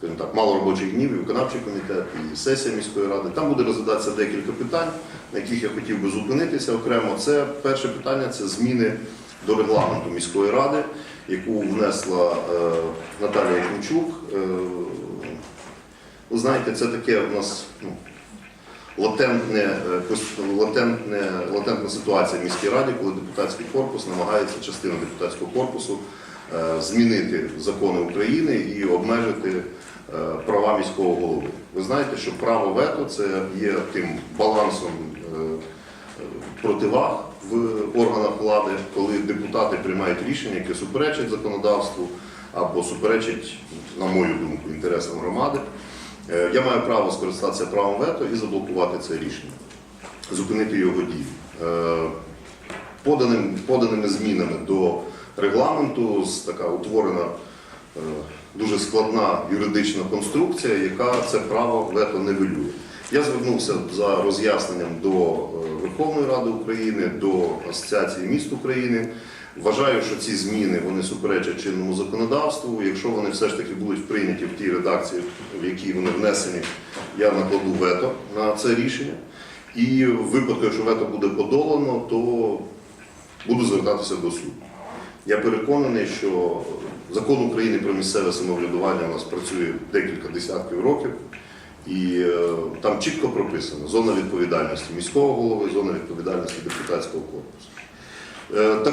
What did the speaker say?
скажімо так, мало робочих днів, і виконавчий комітет, і сесія міської ради. Там буде розглядатися декілька питань, на яких я хотів би зупинитися окремо. Це перше питання це зміни до регламенту міської ради, яку внесла е, Наталія Кімчук. Е, ви знаєте, це таке у нас ну, латентне, е, латентне, латентна ситуація в міській раді, коли депутатський корпус намагається частина депутатського корпусу змінити закони України і обмежити е, права міського голови. Ви знаєте, що право вето це є тим балансом е, е, противаг в органах влади, коли депутати приймають рішення, яке суперечить законодавству або суперечить, на мою думку, інтересам громади. Е, Я маю право скористатися правом вето і заблокувати це рішення, зупинити його дію. Е, Поданим, поданими змінами до регламенту з така утворена е, дуже складна юридична конструкція, яка це право вето нивелює. Я звернувся за роз'ясненням до е, Верховної Ради України, до Асоціації міст України. Вважаю, що ці зміни вони суперечать чинному законодавству. Якщо вони все ж таки будуть прийняті в тій редакції, в якій вони внесені, я накладу вето на це рішення. І в випадку, якщо вето буде подолано, то буду звертатися до суду. Я переконаний, що закон України про місцеве самоврядування у нас працює декілька десятків років, і е, там чітко прописано зона відповідальності міського голови, зона відповідальності депутатського корпусу. Е,